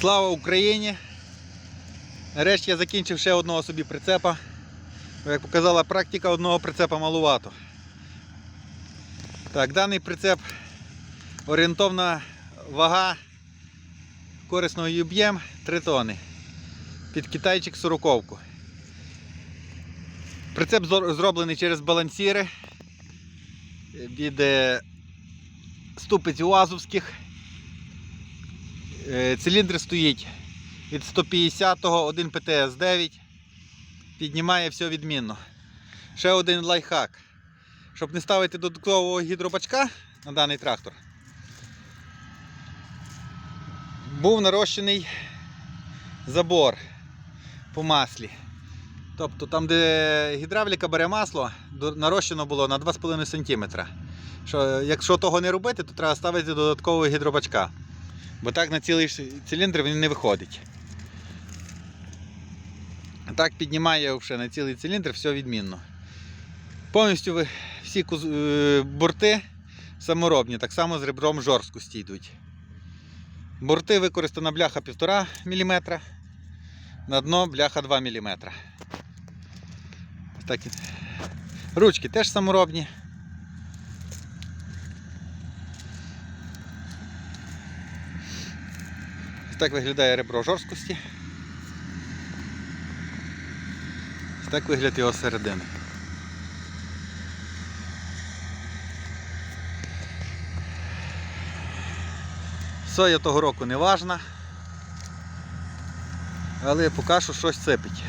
Слава Україні! Нарешті я закінчив ще одного собі прицепа. Як показала практика, одного прицепа малувато. Так, даний прицеп орієнтовна вага корисного об'єм 3 тони. Під китайчик 40. Прицеп зроблений через балансіри від е, ступиць УАЗовських. Е, Циліндр стоїть від 150-го, один ПТС-9. Піднімає все відмінно. Ще один лайфхак. Щоб не ставити додаткового гідробачка на даний трактор, був нарощений забор по маслі. Тобто там, де гідравліка бере масло, нарощено було на 2,5 см. Що, якщо того не робити, то треба ставити додаткового гідробачка. Бо так на цілий циліндр він не виходить. А Так піднімає вже на цілий циліндр, все відмінно. Повністю всі е, борти саморобні, так само з ребром жорсткості йдуть. Борти використана бляха 1,5 мм, на дно бляха 2 мм. Так. Ручки теж саморобні. Так виглядає ребро жорсткості. Ось так вигляд його середини. Соя того року не важна, але поки що щось цепить.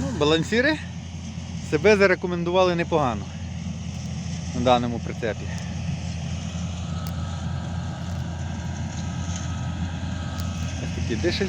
Ну, балансіри себе зарекомендували непогано на даному прицепі. Ось такий дишель.